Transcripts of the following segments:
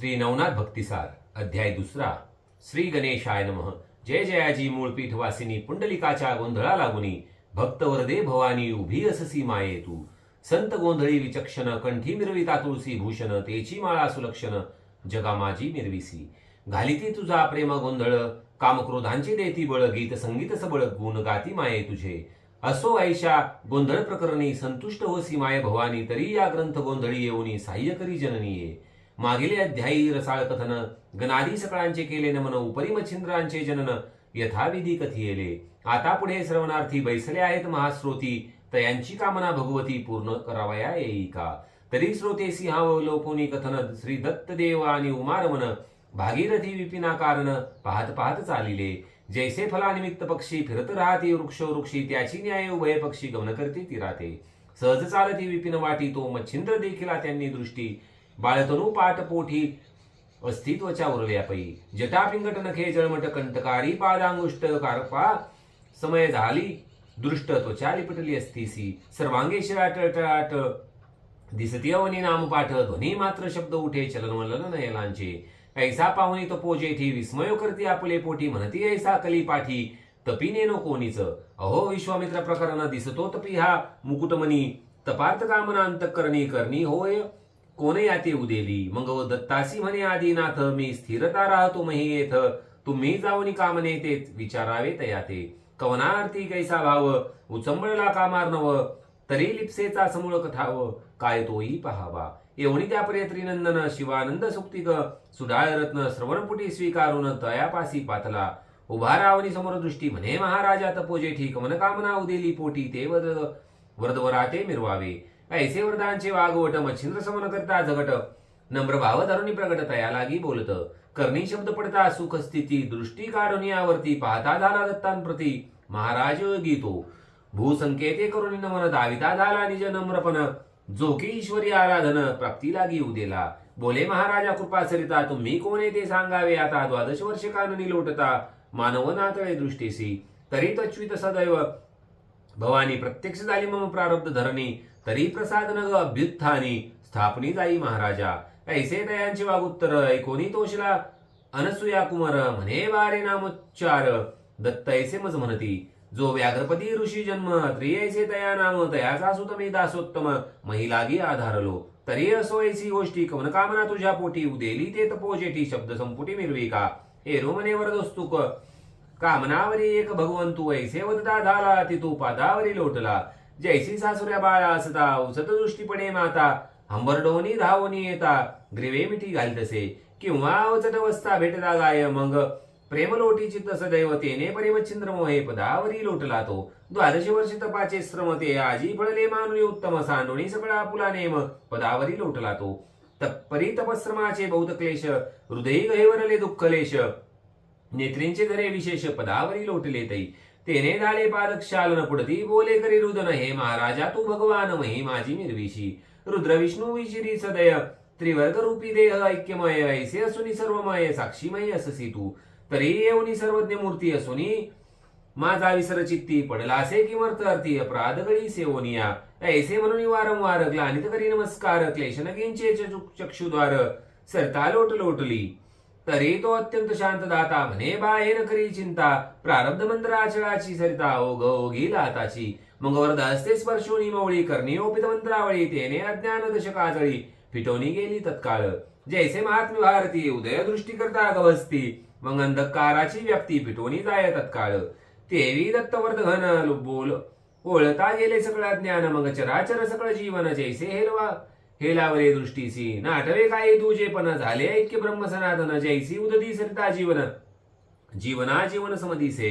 श्री नवनाथ भक्तिसार अध्याय दुसरा. श्री गणेशाय नमः. जय जयाजी मूळपीठ वासिनी पुंडलिकाच्या गोंधळा लागुनी भक्त वरदे भवानी उभी अससी माये तू. संत गोंधळी विचक्षण कंठी मिरविता तुळसी भूषण तेची माळा सुलक्षण जगामाजी मिरविसी घालिती तुझा प्रेम गोंधळ कामक्रोधांची देती बळ गीत संगीत सबळ गुण गाती माये तुझे. असो ऐशा गोंधळ प्रकरणी संतुष्ट होसी माय भवानी तरी या ग्रंथ गोंधळी येऊनी साह्य करी जननी ये मागील अध्यायी रसाळ कथन गणादी सकळांचे केले नमन उपरी मच्छिंद्रांचे जनन यथाविधी कथियेले. आता पुढे श्रवणार्थी बैसले आहेत महाश्रोती तयांची कामना भगवती पूर्ण करावया येई का तरी श्रोते सिंहावलोकोनी कथन श्री दत्तदेव आणि उमारमन भागीरथी विपिना कारण पाहत पाहत चालिले. जैसे फलानिमित्त पक्षी फिरत राहते वृक्ष वृक्षी त्याची न्याय उभय पक्षी गमन करते ती राहते सहज चालती विपिन वाटी तो मच्छिंद्र देखील त्यांनी दृष्टी बाळतनु पाठपोठी अस्तित्वच्या उरल्या पई जटा पिंगट नखे जळमट कंटकारी पादांगुष्ट कारपा. समय झाली दृष्ट त्वचा लिपटली असतीसी. सर्वांगे शिराटटाट दिसती अवनी नामपाठ ध्वनी मात्र शब्द उठे चलनवलन नयलांचे. ऐसा पाहुणी तो पोजेठी विस्मयो करती आपले पोटी म्हणती ऐसा कली पाठी तपिने नो कोणीच. अहो विश्वामित्र प्रकरण दिसतो तपी हा. मुकुटमणी तपार्थ कामना अंतकरणी करणी होय. कोण याते उदेली? मग व दत्तासी म्हणे आदिनाथ मी स्थिरता राहतो मही येथ. तुम्ही जाऊनी कामने तेच विचारावे तयाते. कवनार्थी कैसा भाव? उचंबळला कामार नव तरी लिप्सेचा समूळ कथाव काय तोही पहावा. एवढी त्या नंदन शिवानंद सुक्तिक सुडाळ रत्न श्रवणपुटी स्वीकारून तयापासी पातला. उभा रावणी समोर दृष्टी म्हणे महाराजा तपोजे ठीक मनकामना उदेली पोटी ते वद वरदवराते मिरवावे. ऐसे वरदानचे वागवट मच्छिंद्र समन करता जगट. नम्र भाव धरुणी प्रगट तया लागी बोलत. करणी शब्द पडता सुख स्थिती दृष्टी काढून यावरती पाहता झाला दत्तांप्रती. महाराज गीतो. भूसंकेते करून नमन दाविता झाला निज नम्रपण. जोकी ईश्वरी आराधन प्राप्ती लागी उदेला बोले महाराजा कृपा सरिता तुम्ही कोण ते सांगावे? आता द्वादश वर्ष काननी लोटता. मानव नातळे दृष्टीसी. तरी तच्वित सदैव. भवानी प्रत्यक्ष झाली मम प्रारब्ध धरणी. तरी प्रसाद नग अभ्युत्थानी स्थापनी जाई महाराजा. ऐसे दयांचे वागुत्तर ऐकोनी तोषला अनसुया कुमार म्हणे वारे नामोच्चार. दत्त ऐसे मज म्हणती जो व्याघ्रपती ऋषी जन्म त्रियैसे तया नाम तयाचा सुत मी दासोत्तम. महिलागी आधारलो तरी असो ऐसी गोष्टी कवन कामना तुझ्या पोटी. उदेली ते तपोजेटी शब्द संपुटी मिरवी का. एरो मने वरदोस्तुक. कामनावरी एक भगवंतू ऐसे वदता झाला ती तू पादावरी लोटला. जैसी सासुऱ्या बाळा असता उचत दृष्टीपणे माता. हंबरडोनी धावोनी येता. ग्रीवे मिठी घालतसे किंवा अवचट वस्ता भेटता गाय मग. प्रेम लोटी दैवतेने सदैव तेने परिमच्छिंद्र मोहे पदावरी लोटला तो द्वादश वर्ष तपाचे श्रम ते आजी फळले मानुनी उत्तम सांडोणी सगळा पुला नेम. पदावरी लोटला तो तपरी तपश्रमाचे बौद्ध क्लेश. हृदयी गहेवरले दुःखलेश नेत्रींचे घरे विशेष पदावरी लोटले तई तेने झाले पादक्षालन पुढती बोले करी रुदन हे महाराजा तू भगवान मही माझी निर्विशी रुद्र विष्णू विशिरी सदय त्रिवर्ग रूपी देह ऐक्यमय ऐसे असुनी सर्वमय साक्षीमय अससी तू. तरी येऊनी सर्वज्ञ मूर्ती असुनी माझा विसर चित्ती पडला असे किमर्थ अर्थी अपराध गळी सेवनिया. ऐसे म्हणून वारंवार ग्लानित करी नमस्कार क्लेशन किंचे चक्षुद्वार. सरता लोट लोटली तरी तो अत्यंत शांत दाता म्हणे बाहेर करी चिंता. प्रारब्ध मंत्र आचळाची सरिता ओघ ओघी लाताची मग वरद हस्ते स्पर्शोनी मवळी करणी ओपित मंत्रावळी तेने अज्ञान दशक आजळी. गेली तत्काळ. जैसे महात्मी भारती उदय दृष्टी करता गवस्ती मग अंधकाराची व्यक्ती फिटवणी जाय तत्काळ. तेवी दत्तवर्ध घन बोल ओळता गेले सगळं ज्ञान मग चराचर सगळं जीवन जैसे हेलवा. हे लावले दृष्टीसी. नाटवे काय दुजेपण झाले ऐक्य ब्रह्म सनातन जैसी उदती सरिता जीवन. जीवना जीवन समदिसे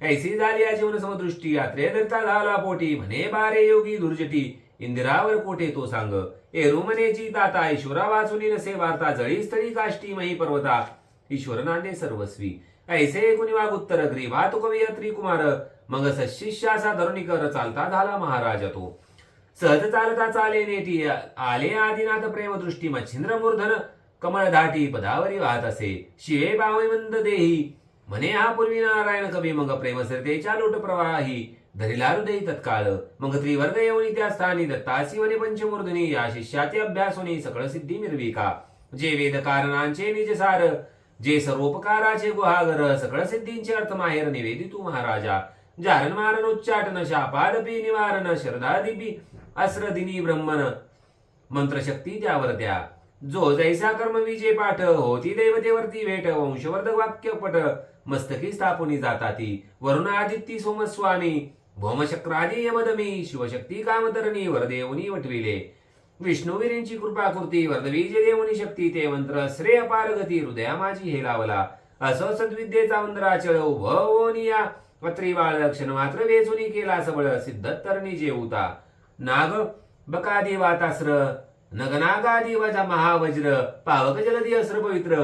ऐसी झाली या जीवन समदृष्टी. यात्रे धरता झाला पोटी. म्हणे बारे योगी दुर्जटी. इंदिरावर कोठे तो सांग. एरू मनेची ताता ईश्वरा वाचुनी नसे वार्ता. जळी स्थळी काष्टी मही पर्वता. ईश्वर नांदे सर्वस्वी. ऐसे कुणी वागुत्तर ग्रीवा तो कवी त्रिकुमार मग सशिष्याचा धरुणीकर. चालता झाला महाराज तो. सहज चालता चाले नेटी आले आदिनाथ प्रेम दृष्टी मच्छिंद्र मूर्धन कमळ धाटी पदावरी वाहत असे शिवे बावई देही म्हणे हा पूर्वी नारायण कवी मग प्रेमसरतेच्या लोट प्रवाही धरिला हृदय तत्काळ मग त्रिवर्ग येऊनी त्या स्थानी दत्तासी वने पंचमूर्धनी या शिष्याचे अभ्यासोनी सकळ सिद्धी मिरवी का जे वेद कारणांचे निजसार। जे सर्वोपकाराचे गुहागर। सकळ सिद्धींचे अर्थ माहेर निवेदितू महाराजा। जारण मारण उच्चाटन शापादपी निवारण शरदादिपी। अश्रदिनी ब्रह्मन मंत्रशक्ती त्यावर द्या. जो जैसा कर्म विजय पाठ होती देवतेवरती भेट वंशवर्धक वाक्य पट मस्तकी स्थापनी जाताती. वरुण आदित्य सोमस्वामी भौमशक्रादी यमदमी शिवशक्ती कामतरणी वरदेवनी वटविले. विष्णुवीरींची कृपा कृती देवनी शक्ती ते मंत्र श्रेय पारगती हृदया माझी हे लावला. असो सद्विद्येचा वंदराचळ चळ पत्री बाळ क्षण मात्र वेचुनी केला सबळ सिद्धत्तरणी जेवता नाग बकादी वातास्र नगनागादी वजा महावज्र पावक जलदी अस्र पवित्र.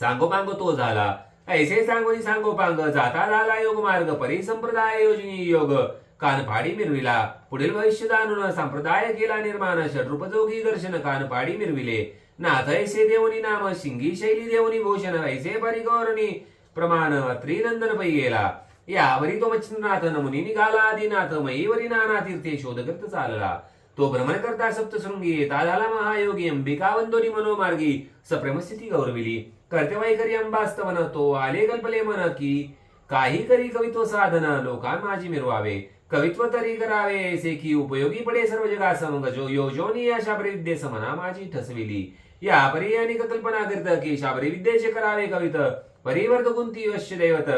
सांगोपांग तो झाला ऐसे सांगोनी सांगोपांग जाता झाला योग मार्ग परिसंप्रदाय योजनी योग. कानफाडी मिरविला पुढील भविष्य जाणून संप्रदाय केला निर्माण षडरूपजोगी दर्शन कानफाडी मिरविले. नाथ ऐसे देवनी नाम शिंगी शैली देवनी भूषण ऐसे परिगौरणी प्रमाण त्रिनंदन पै गेला यावरी तो मच्छिंद्रनाथ नमुनी निघाला आदिनाथ मयीवरी नाना तीर्थे शोधकर्त चालला. तो भ्रमण करता सप्तशृंगी येता महायोगी अंबिका वंदोरी मनोमार्गी सप्रेमस्थिती गौरविली. कर्तवाईकरी अंबास्तवन तो आले कल्पले मन की काही करी कवित्व साधन लोकां माझी मिरवावे. कवित्व तरी करावे ऐसे की उपयोगी पडे सर्व जगा मग जो योजोनी या शाबरी विद्येस मना माझी ठसविली. या परी अनेक कल्पना करत की शाबरी विद्येचे करावे कवित. परिवर्त गुंती वश्य दैवत.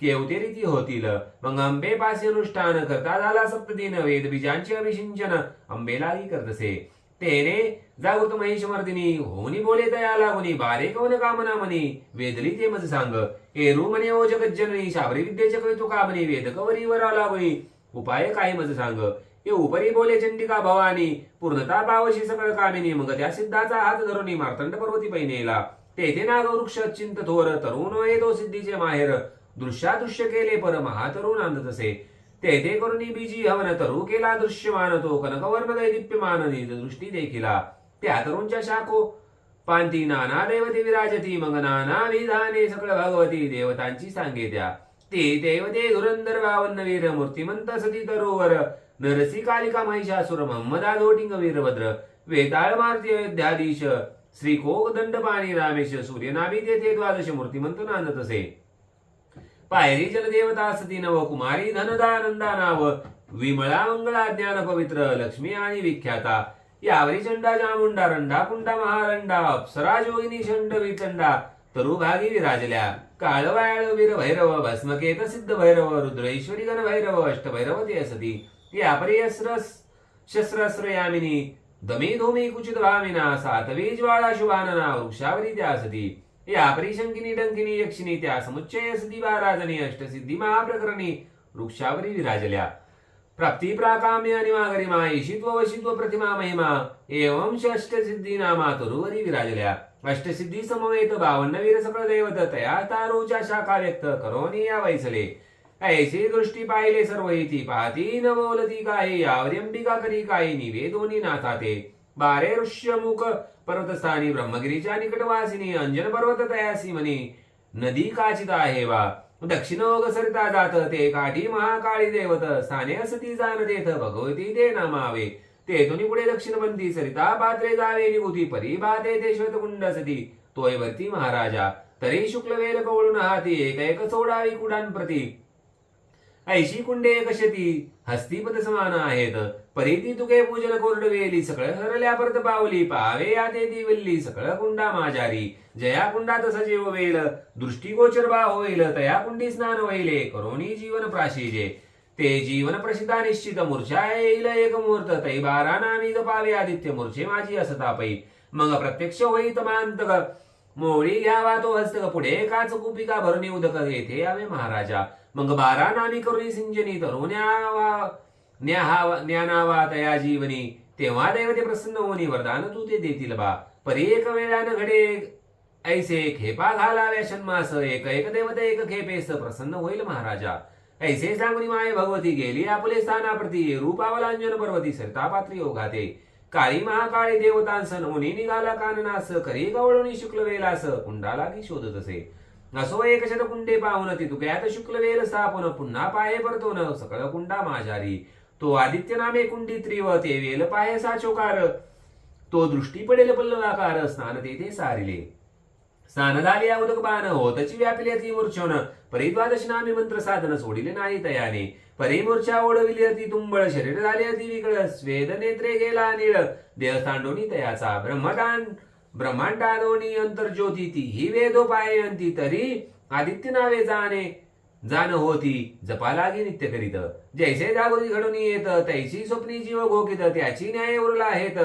केवतेरी ती होतील मग अंबेपासे अनुष्ठान करता झाला सप्तदिन वेद बीजांचे अभिषिंचन अंबेलाही करतसे। तेने जागृत महेश मर्दिनी होनी बोले तया लागुनी बारे कौन कामना मनी वेदली ते मज सांग। एरू म्हणे ओ जगज्जननी शाबरी विद्येचे कवितु कामनी वेद कवरी वरा लागुनी। उपाय काही मज सांग। हे उपरी बोले चंडिका भवानी पूर्णता पावशी सकळ कामिनी मग त्या सिद्धाचा हात धरुनी मार्तंड पर्वती पैनेला तेथे नागवृक्ष चिंत थोर तरुण येतो सिद्धीचे माहेर। दृश्यादृश्य केले पर महातरुण अंध तसे तेथे करुणी बीजी हवन तरु केला दृश्यमान तो कनकवर्ण दैदिप्यमान दृष्टी देखिला। त्या तरुणच्या शाखो। पांती नाना देवती विराजती मग नाना विधाने सकळ भगवती देवतांची सांगे त्या ते देवते धुरंधर वीर मूर्तिमंत सती तरोवर। नरसी कालिका महिषासुर महम्मदा लोटिंग वीरभद्र। वेताळ मारुती अयोध्याधीश। श्री कोक दंडपाणी रामेश सूर्यनाभी तेथे द्वादश मूर्तिमंत नांदत असे पायरी जलदेवता सती नव कुमारी धनदानंदा नाव विमळा मंगळा ज्ञान पवित्र लक्ष्मी आणि विख्याता. यावरी चंडा जामुंडा रंडा कुंडा महारंडा अप्सरा जोगिनी षंड विचंडा तरुभागी विराजल्या. काळवायाळ वीर भैरव भस्मकेत सिद्ध भैरव रुद्रेश्वरी गण भैरव अष्टभैरव ते असती यापरी अस्रस शस्रस्र यामिनी दमी धूमी कुचित भामिना सातवी ज्वाळा शुभानना वृक्षावरी त्या असती यापरी शंकिनी डंकिनी यक्षिणी त्या समुच्चय सती अष्टसिद्धी महाप्रकरणी वृक्षावरी विराजल्या. प्राप्ती प्राकाम्य अनिमागरिमा ईशित्व वशित्व प्रतिमा महिमा एवं षष्टसिद्धी नामा तरुवरी विराजल्या. अष्टसिद्धी समवेत बावन्न वीर सकळ दैवत तया तारूच्या शाखा व्यक्त करोनी या वैसले. ऐसी दृष्टी पाहिले सर्व येती पाहती न बोलती काही यावरी अंबिका करी काही निवेदोनी नाथा ते बारे ऋष्यमुख पर्वतस्थानी ब्रह्मगिरीच्या निकटवासिनी अंजन पर्वत तयासी म्हणे नदी काचित आहे वा दक्षिणोग सरिता जात ते काठी महाकाळी देवत स्थाने असती जाण देत भगवती ते नामावे। तेथून पुढे दक्षिणपंथी सरिता पात्रे जावे विभूती परी बाते ते श्वेतकुंड सती तोय वरती महाराजा तरी शुक्ल वेल कवळून हाती एक एक सोडावी कुडांप्रती। ऐशी कुंडे एक शती हस्तीपद समान आहेत परिती तुके पूजन कोरडवेली सकळ हरल्यापर्त पावली पावे याते ती वल्ली सकळ कुंडा माझारी जया कुंडात सजीव वेल दृष्टीगोचर बा होईल तया कुंडी स्नान वैले करोनी जीवन प्राशीजे। ते जीवन प्रसिद्धा निश्चित मूर्छा येईल एक मुहूर्त तै बारा नामी जपावे आदित्य मूर्छे माझी असतापै मग प्रत्यक्ष होई तमांतक मोळी घ्यावा तो हस्तक पुढे काच कुपिका भरणी उदक येथे यावे महाराजा. मग बारा नामी करुणी सिंजनी तरुण्यावा न्याहावा ज्ञानावा तया जीवनी. तेव्हा दैवते प्रसन्न होनी वरदान तू ते देतील बा. परी एक वेळानं घडे ऐसे खेपा घालाव्या शन्मास एक एक देवते एक खेपेस प्रसन्न होईल महाराजा. ऐसे सांगुनी माय भगवती गेली आपले स्थानाप्रती रूपावलांजन पर्वती सरिता पात्री ओघाते. काळी महाकाळी देवतांसन नमुनी निघाला काननास करी गवळणी शुक्ल वेलास कुंडाला की शोधत असे असो एक शत कुंडे पाहून ती तुक्यात शुक्ल वेल स्थापन पुन्हा पाये परतोन सकळ कुंडा माझारी तो आदित्य नामे कुंडी त्रिव ते वेल पाये साचोकार. तो दृष्टी पडेल पल्लवाकार स्नान तेथे सारिले. स्नान झाले उदक बाण होतची व्यापिली ती मूर्छोन. परिद्वादश नामे मंत्र साधन सोडिले नाही तयाने. परिमूर्छा ओढविली अति तुंबळ शरीर झाले अति विकळ स्वेद नेत्रे गेला निळ. देह तांडोनी तयाचा ब्रह्मदान ब्रह्मांडादोनी अंतर्ज्योती ती ही वेदोपायंती तरी आदित्य नावे जाणे. जाण होती जपा लागे नित्य करीत. जैसे जागृती घडून येत तैसी स्वप्नी जीव घोकित त्याची न्याय उरला आहेत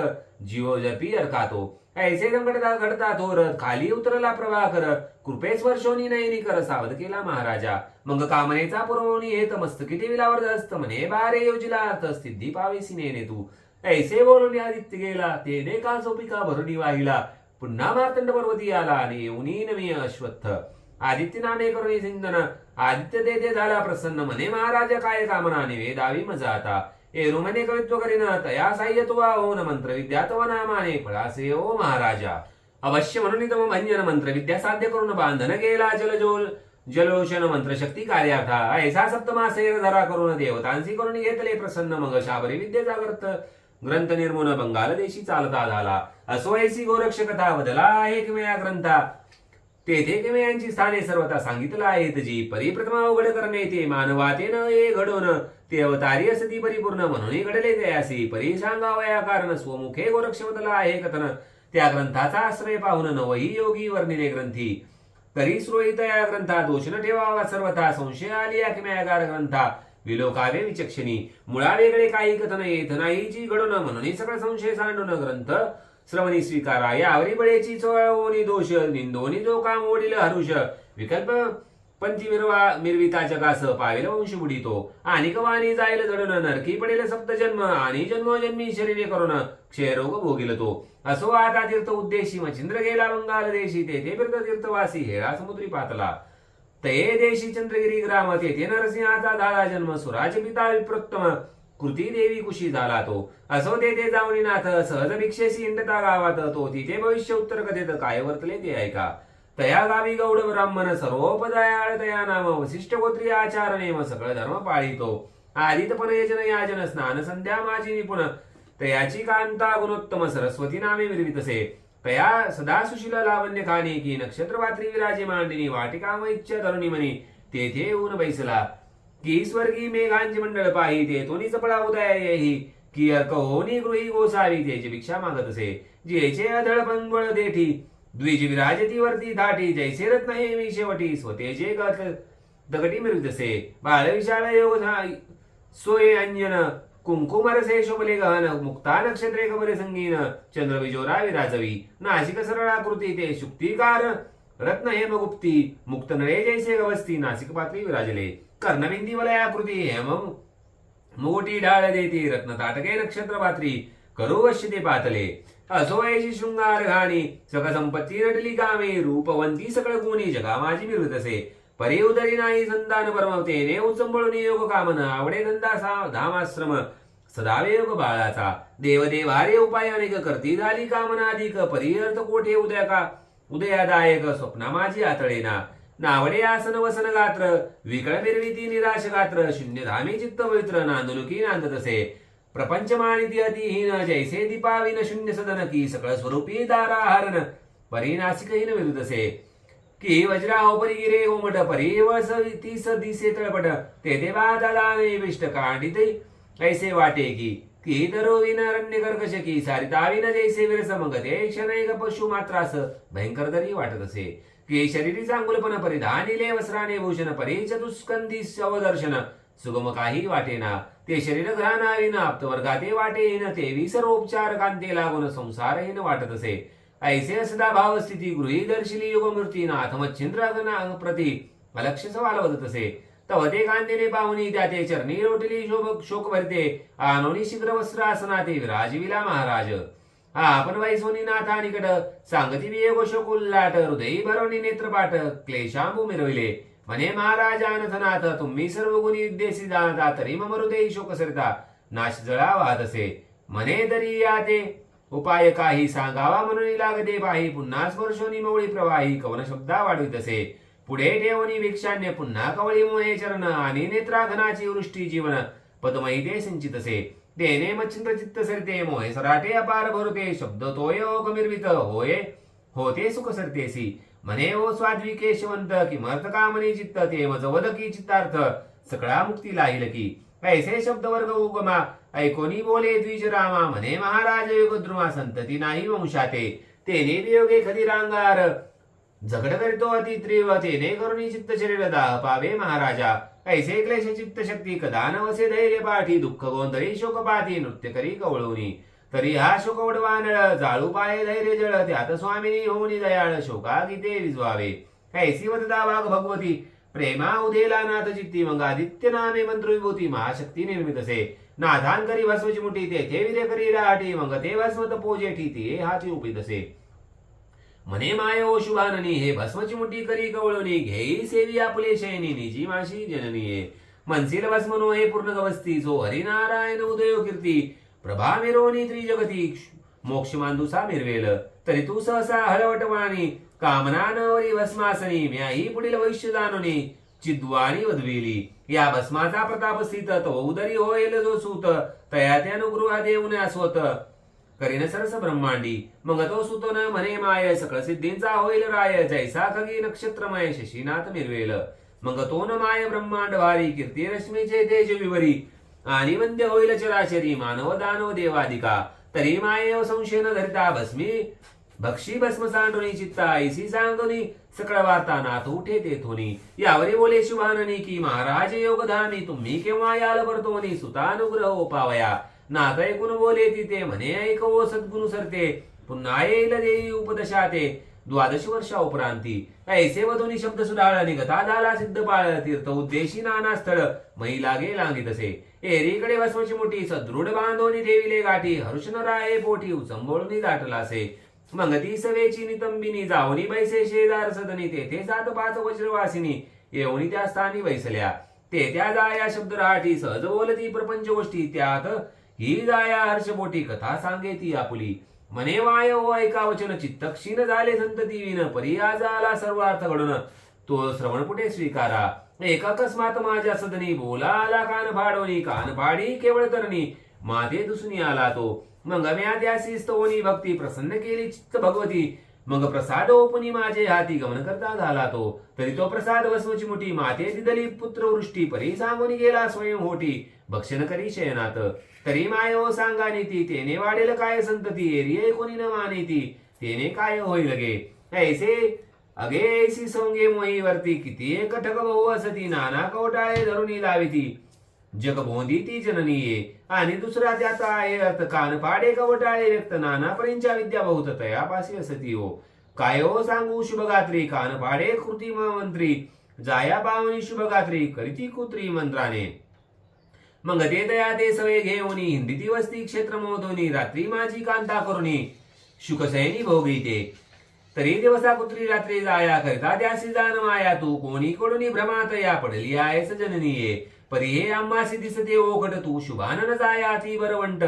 जीव जपी अरकातो. ऐसे संकटता घडता थोर खाली उतरला प्रभाकर. कृपे शोनी नयनी कर सावध केला महाराजा. मग कामनेचा पुरवणी येत मस्तकी टेविलावर दस्त म्हणे बारे योजिला अर्थ सिद्धी पावेसी नेने तू. ऐसे बोलून आदित्य गेला तेने का सोपिका भरुणी वाहिला. पुन्हा मार्तंड पर्वती आला आणि येऊनी नवी अश्वत्थ. आदित्य नामे करुणी सिंधन आदित्य देते झाला प्रसन्न म्हणे महाराजा काय कामना निवेदावी मजा आता एरू म्हणे कवित्व ओ न साह्य मंत्र विद्या तव नामाने फळासे ओ महाराजा अवश्य म्हणून तम भंजन विद्या साध्य करून बांधन गेला जलजोल जलोशन मंत्र शक्ती कार्यार्था ऐसा सप्तमा धरा करून देवतांसी करून घेतले प्रसन्न मग शाबरी विद्ये जागृत ग्रंथ निर्मून बंगाल देशी चालता झाला असो ऐसी गोरक्ष कथा बदला आहे किमया ग्रंथा तेथे किमयांची स्थाने सर्वथा सांगितलं आहेत जी परिप्रथमा उघड करणे ते मानवाते न ये घडवून ते अवतारी असती परिपूर्ण म्हणून घडले तयासी परी सांगावया कारण स्वमुखे गोरक्षवतला आहे कथन त्या ग्रंथाचा आश्रय पाहून नवही योगी वर्णिले ग्रंथी. तरी स्रोहित या ग्रंथा दोष न ठेवावा सर्वथा. संशय आली या ग्रंथा. विलोकावे विचक्षणी. मुळा वेगळे काही कथन येत नाही. जी घडून म्हणून सगळं संशय सांडून ग्रंथ. श्रवणी स्वीकारा यावरी बळेची चोळवणी दोष. निंदोनी जो काम ओढील हरुष. विकल्प पंथी मिरवा मिरविता जगास पावेल वंश बुडितो. आणि कवानी जाईल जडन नरकी पडेल सप्त जन्म आणि जन्मोजन्मी शरीरे करून क्षयरोग भोगिल तो असो आता तीर्थ उद्देशी मचिंद्र गेला बंगाल देशी तेथे फिरत तीर्थवासी हेळा समुद्री पातला. तये देशी चंद्रगिरी ग्राम तेथे नरसिंहाचा दादा जन्म सुराज पिता विप्रोत्तम कृती देवी कुशी झाला तो. असो तेथे जाऊन नाथ सहज भिक्षेशी इंडता गावात तो तिथे भविष्य उत्तर कथेत काय वर्तले ते ऐका. तया गावी गौड ब्राह्मण सर्वोपदयाळ तया नाम वसिष्ठ गोत्री आचार नेम सकळ धर्म पाळितो आदितपण यजन याजन स्नान संध्या माझी निपुण तयाची कांता गुणोत्तम सरस्वती नामे विरवितसे तया सदा सुशील लावण्य खाने की नक्षत्र पात्री विराजे मांडिनी वाटिका इच्छा तरुणी मनी तेथे ऊन बैसला की स्वर्गी मेघांची मंडळ पाही ते तोनी चपळा उदय येही की अर्क होनी गृही गोसावी त्याची भिक्षा मागत असे जेचे अधळ पंगळ देठी द्विज विराजती वरती धाटी जैसे रत्न हे मी शेवटी स्वतेजे गत. दगटी मिळत बाळ विशाळ योग धा- सोये अंजन कुंकुमरसे शोभले गहन मुक्ता नक्षत्रे कमरे संगीन चंद्रविजोरा विराजवी. नाशिक सरळाकृती ते शुक्तिकार रत्न हेम गुप्ती मुक्त नळे जैसे गवस्ती नाशिक पात्री विराजले. कर्णबिंदी वलयाकृती हेम मुगुटी डाळ देती रत्न ताटके नक्षत्र पात्री करू वश्य ते पातले. असोयची शृंगार घाणी सक संपत्ती नटली कामे रूपवंती सकळ गुणी जगा माझी मिळतसे परे उदरी नाही संतान परमवते ने उचंबळून योग कामन आवडे धंदा सा धामाश्रम. सदावे योग बाळाचा देवदेवारे उपाय अनेक करती झाली कामना अधिक परिअर्थ कोठे उदया का उदयादायक स्वप्ना माझी आतळेना. नावडे आसन वसन गात्र विकळ मिरविती निराश गात्र शून्य धामी चित्त पवित्र नांदुलुकी नांदत असे प्रपंच मानिती अतिहीन जैसे दीपाविन शून्य सदन की सकळ स्वरूपी दाराहरण परिनासिकहीन विरुद्ध असे की वज्रा गिरे ओमट परिवस तीस दिसे तळपट ते देवा दलाने विष्ट कांडित। ऐसे वाटे की की दरो विन अरण्य कर्कश की सारिताविन जैसे विरस मग ते क्षण एक पशु मात्रास भयंकर तरी वाटत असे की शरीरी चांगुलपण परिधानिले वस्त्राने भूषण परी चतुष्कंदी अवदर्शन सुगम काही वाटेना ते शरीर घरानाविन आप्तवर्गाते वाटेन ते विसरोपचार कांते लागून संसारहीन वाटत असे. ऐसे असदा भाव स्थिती गृही दर्शिली युगमूर्ती नाथ प्रती अलक्ष सवाल वदत असे. तव ते कांतीने पाहुणी त्या ते चरणी रोटली शोभ शोक भरते आनोनी शीघ्र वस्त्र आसनाते विराजविला महाराज. हा आपण वैसोनी नाथा निकट सांगती वियोग शोक उल्लाट हृदयी भरवणी नेत्रपाट क्लेशांबू मिरविले म्हणे महाराजानथनाथ तुम्ही सर्व गुणी देशी जाणता तरी मम हृदयी शोक सरिता नाश जळा वाहत असे म्हणे तरी या ते उपाय काही सांगावा म्हणून लागते पाही पुन्हा स्पर्शोनी मवळी प्रवाही कवन शब्दा वाढवित असे पुढे ठेवणी भिक्षान्य पुन्हा कवळी मोहे चरण आणि नेत्राघनाची वृष्टी जीवन पदमही ते सिंचित असे तेने मच्छिंद्र चित्त सरते मोहे सराटे अपार भरते शब्द तोय कमिर्वित होय होते सुख सरतेसी म्हणे ओ स्वाद्वी केशवंत किमर्थ कामने चित्त ते मज की चित्तार्थ सकळा मुक्ती लाईल की। ऐसे शब्द वर्ग उगमा ऐकोनी बोले द्विज रामा म्हणे महाराज युगद्रुमा संतती नाही वंशाते। तेने वियोगे कधी रांगार। झगड करीतो अति त्रिव तेने करुणी चित्त शरीर दाह पावे महाराजा। ऐसे क्लेश चित्त शक्ती कदा नवसे धैर्य पाठी दुःख गोंधळी शोक पाठी नृत्य करी कवळवणी तरी हा शोक वानळ जाळू पाये धैर्य जळ त्यात स्वामिनी होऊनी दयाळ शोका गीते विजवावे. ऐसी वदता वाघ भगवती प्रेमा उदेला नाथ चित्ती मग आदित्य नामे मंत्र विभूती महाशक्ती निर्मित असे नाथान करी भस्मची मुठी तेथे विरे करी राहटी मग ते भस्मत पोजेठी ते हाती उपित असे मने माय ओ शुभाननी हे भस्मची मुठी करी कवळोनी घेई सेवी आपले शयनी निजी माशी जननी हे. मनसील भस्मनो हे पूर्ण गवस्ती जो हरिनारायण उदयो कीर्ती. प्रभा मिरोनी त्रिजगती मोक्ष मांदुसा मिरवेल तरी तू सहसा हळवटवाणी कामना नवरी भस्मासनी म्याही पुढील भविष्य जाणुनी चिद्वानी वधविली. या भस्माचा प्रताप स्थित तो उदरी होईल जो सूत तया ते अनुगृहा देऊन स्वत करीन सरस ब्रह्मांडी मग तो सुतोन म्हणे माय सकळ सिद्धींचा होईल राय जैसा खगी नक्षत्रमय शशीनाथ मिरवेल. मग तो न माय ब्रह्मांड भारी कीर्ती रश्मीचे तेज विवरी आणि होईल चराचरी मानव दानव देवादिका तरी मायेव संशयन धरिता भस्मी। भक्षी भस्म सांडुनी चित्ता ऐसी सांगुनी सकळ वार्ता नाथ उठे तेथोनी यावरी बोले शुभाननी की महाराज योगधानी तुम्ही केव्हा याल परतोनी सुतानुग्रह उपावया। नाथ ऐकून बोले तिथे म्हणे ऐकवो सद्गुरु सरते पुन्हा येईल देई उपदशाते। द्वादश वर्षा उपरांती. ऐसे वधुनी शब्द सुधाळ निघता झाला सिद्ध पाळ तीर्थ उद्देशी नाना स्थळ मै लागे लांगी तसे. एरीकडे वसवची मोठी सदृढ बांधोनी ठेविले गाठी हर्षण राये पोटी उचंबोळणी दाटलासे. मग ती सवेची नितंबिनी जावनी बैसे शेजार सदनी तेथे सात पाच वज्रवासिनी येऊनी त्या स्थानी बैसल्या ते त्या जाया शब्द राठी सहज बोलती प्रपंच गोष्टी त्यात. ही जाया हर्ष मोठी कथा सांगे ती आपुली. मने वाय ओ ऐका वचन चित्तक्षीण झाले संत दिवीन परियाजाला सर्व अर्थ घडून. तो श्रवण कुठे स्वीकारा? एकाकस्मात माझ्या सदनी बोला आला कान भाडवणी कान भाडी केवळ तरणी. माते दुसनी आला तो. मग म्या त्यासी स्तोनी भक्ती प्रसन्न केली चित्त भगवती. मग प्रसाद ओपनी माझे हाती गमन करता झाला तो. तरी तो प्रसाद वसवची मुठी माते दिदली पुत्र वृष्टी परी सांगून गेला स्वयं होटी. भक्षण करी शयनात तरी माय ओ सांगा नीती तेने वाढेल काय संतती एरिये कोणी न मानिती तेने काय होईल गे? ऐसे अगे ऐसी सोंगे मोही वरती किती एक ठग बहु असती नाना कवटाळे धरुणी लाविती. जग भोंदी ती जननी ये आणि दुसरा त्याचा आहे अर्थ कान पाडे कवटाळे व्यक्त नाना परींच्या विद्या बहुत तयापाशी असती हो. काय हो सांगू शुभगात्री कान पाडे कृती मंत्री जाया पावनी शुभगात्री करीती कुत्री मंत्राने. मग ते दया ते सवय घेऊनी हिंदी वस्ती क्षेत्र मोदोनी रात्री माझी कांता करुणी शुकसैनी भोगीते तरी दिवसा कुत्री रात्री जाया करता त्यासी जाण माया तू. कोणी कोणी भ्रमात या पडली आहेस जननीये परी हे आम्हासी दिसते ओघट तू. शुभानन जाया ती बरवंट.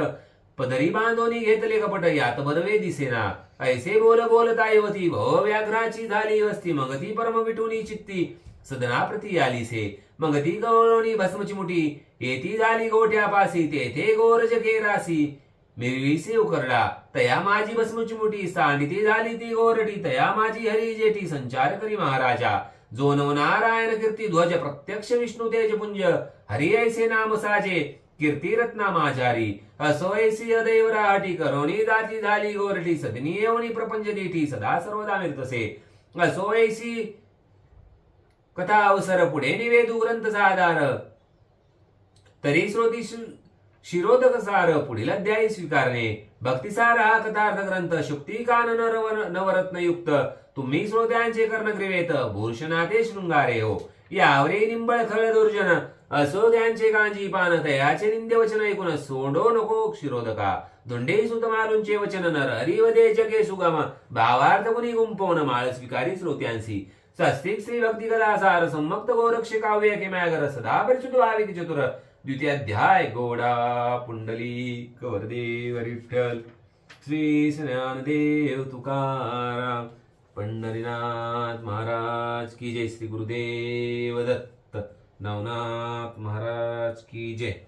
पदरी बांधोनी घेतले कपट यात बरवे दिसेना. ऐसे बोल बोलता येवती भव व्याघ्राची झाली वस्ती. मग ती परम विटुनी चित्ती. सदना प्रती आलीसे. मग ती गवळणी भस्मची मुठी येती झाली गोठ्यापासी तेथे गोरज केरासी मिरवीसी उकरडा तया माझी भस्मची मोठी सांडिती झाली ती गोरडी तया माझी हरी जेठी संचार करी महाराजा. जो नव नारायण कीर्ती ध्वज प्रत्यक्ष विष्णू तेज पुंज. हरी ऐसे नाम साजे कीर्ती रत्ना माझारी असो ऐसी अदैव राहटी करोणी दाती झाली गोरटी. सदनी येवणी प्रपंच देठी सदा सर्वदा मिळतसे असो ऐसी कथा अवसर पुढे निवेदू ग्रंथ साधार तरी श्रोती शिरोधक सार पुढील अध्यायी स्वीकारणे. भक्तिसार हा कथार्थ ग्रंथ शुक्ती कान नरवर नवरत्न युक्त तुम्ही श्रोत्यांचे कर्णग्रीवेत भूषणाते शृंगारे हो. यावरे निंबळ खळ दुर्जन असो त्यांचे कांजी पान तयाचे निंद्य वचन ऐकून सोडो नको क्षिरोदका धुंडे सुत मालूंचे वचन नर हरिवदे जगे सुगम. भावार्थ कुणी गुंपवण माळ स्वीकारी श्रोत्यांसी. सस्तिक श्री भक्ती कलासार संमक्त गोरक्ष काव्य किमॅगर सदा परिचित भाविक चतुर. द्वितीयाध्याय गोडा पुंडली कवरदेव विठ्ठल श्री ज्ञानदेव तुकाराम पंढरीनाथ महाराज की जय श्री गुरुदेव दत्त नवनाथ महाराज की जय.